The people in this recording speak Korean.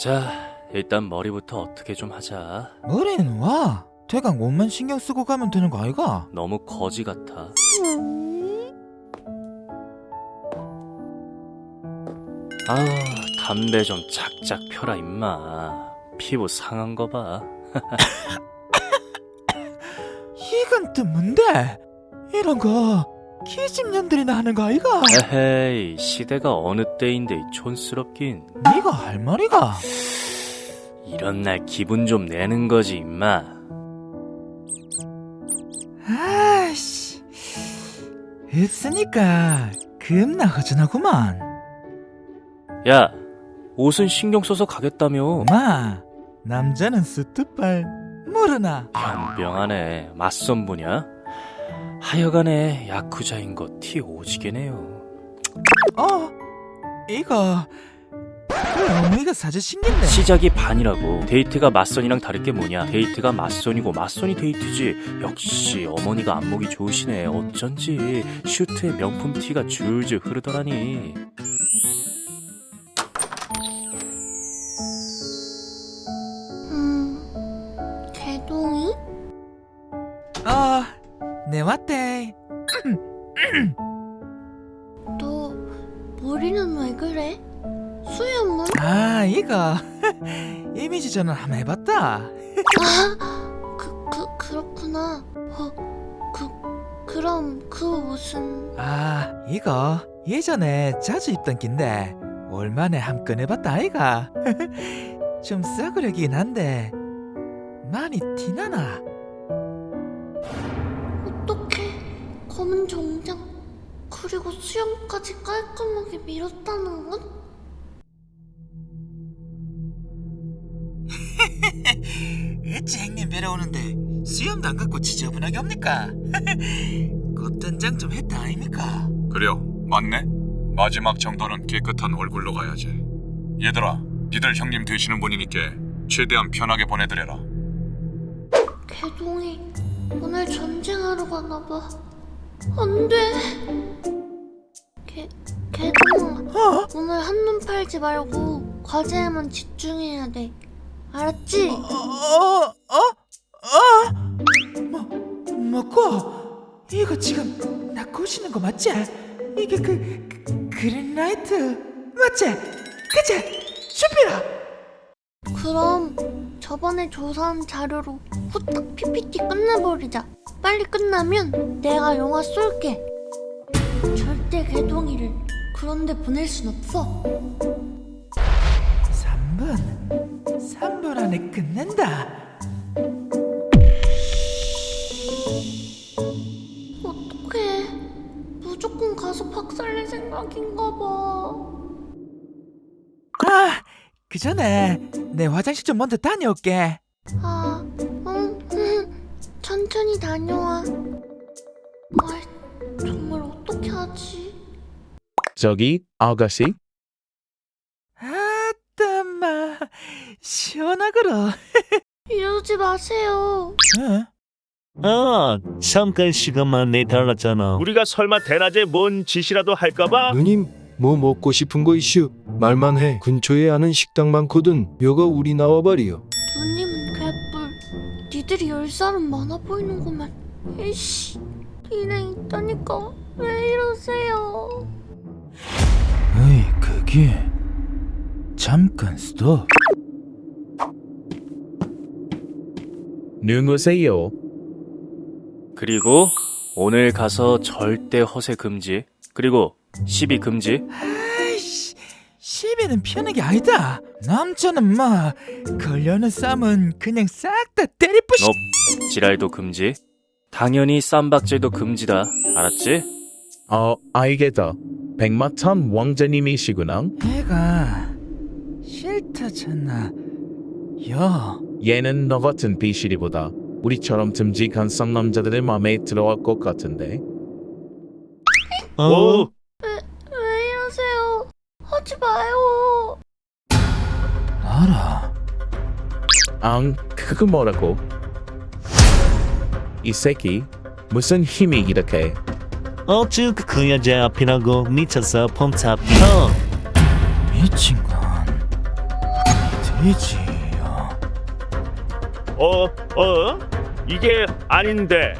자, 일단 머리부터 어떻게 좀 하자. 머리는 와. 대강 옷만 신경 쓰고 가면 되는 거 아이가? 너무 거지 같아. 아, 담배 좀 작작 펴라 임마. 피부 상한 거 봐. 이건 또 뭔데? 이런 거 기집년들이나 하는 거 아이가? 에헤이, 시대가 어느 때인데 이 촌스럽긴. 네가 할 말이가? 이런 날 기분 좀 내는 거지 임마. 아씨, 없으니까 겁나 허전하구만. 야, 옷은 신경 써서 가겠다며. 엄마, 남자는 스트빨 모르나? 변병하네. 맞선부냐? 하여간에 야쿠자인 거 티 오지게네요. 어, 이거 어머니가 사주신 긴데. 시작이 반이라고. 데이트가 맞선이랑 다를 게 뭐냐? 데이트가 맞선이고 맞선이 데이트지. 역시 어머니가 안목이 좋으시네. 어쩐지 슈트에 명품 티가 줄줄 흐르더라니. 내 왔대. 너 머리는 왜 그래? 수염은? 아, 이거 이미지 전환 한번 해봤다. 아, 그, 그, 그렇구나. 어, 그, 그럼 그 옷은 아, 이거 예전에 자주 입던 긴데 얼마나 함 꺼내봤다 아이가. 좀 싸구려긴 한데 많이 티나나? 검은 정장 그리고 수염까지 깔끔하게 밀었다는 건? 어찌 행님 뵈러 오는데 수염도 안 갖고 지저분하게 옵니까? 꽃단장 좀 했다 아닙니까? 그래요, 맞네. 마지막 정도는 깨끗한 얼굴로 가야지. 얘들아, 니들 형님 되시는 분이니까 최대한 편하게 보내드려라. 개동이 오늘 전쟁하러 가나 봐. 안 돼. 개, 개동아. 어? 오늘 한눈 팔지 말고 과제에만 집중해야 돼. 알았지? 어? 어? 어? 뭐, 뭐고? 이거 지금 나 꼬시는 거 맞지? 이게 그, 그 그린라이트 맞지? 그치? 슈피라 그럼 저번에 조사한 자료로 후딱 PPT 끝내버리자. 빨리 끝나면 내가 영화 쏠게. 절대 개동이를 그런데 보낼 순 없어. 3분 3분 안에 끝낸다 어떡해. 무조건 가서 박살낼 생각인가 봐. 아, 그 전에 내 화장실 좀 먼저 다녀올게 아, 응, 응. 천천히 다녀와. 아, 정말 어떻게 하지? 저기 아가씨 아따마 시원하구러 이러지 마세요. 어? 아, 잠깐 시간만 내달랐잖아. 우리가 설마 대낮에 뭔 짓이라도 할까봐? 누님 뭐 먹고 싶은 거 이슈 말만 해 근처에 아는 식당 많거든 묘가 우리 나와버리요 누님은 개뿔. 니들이 열 살은 많아 보이는구만. 에이씨, 일행 있다니까 왜 이러세요? 에이 그게 잠깐 스톱 누구세요? 그리고 오늘 가서 절대 허세 금지. 그리고 시비 금지. 아이씨 시비는 피하는 게 아니다 남자는 마 걸려는 쌈은 그냥 싹 다 때리뿌시 너 지랄도 금지. 당연히 쌈박질도 금지다. 알았지? 어 알겠다 백마탄 왕자님이시구나 애가 싫다잖아 여 얘는 너 같은 비실이보다 우리처럼 듬직한 쌍남자들의 마음에 들어갈 것 같은데 어, 오? 하지 마요. 알아 앙 그거 뭐라고 이 새끼 무슨 힘이 이렇게 어쭈 그 여자 앞이라고 미쳐서 폼 잡혀. 미친 건. 어. 어, 어? 이게 아닌데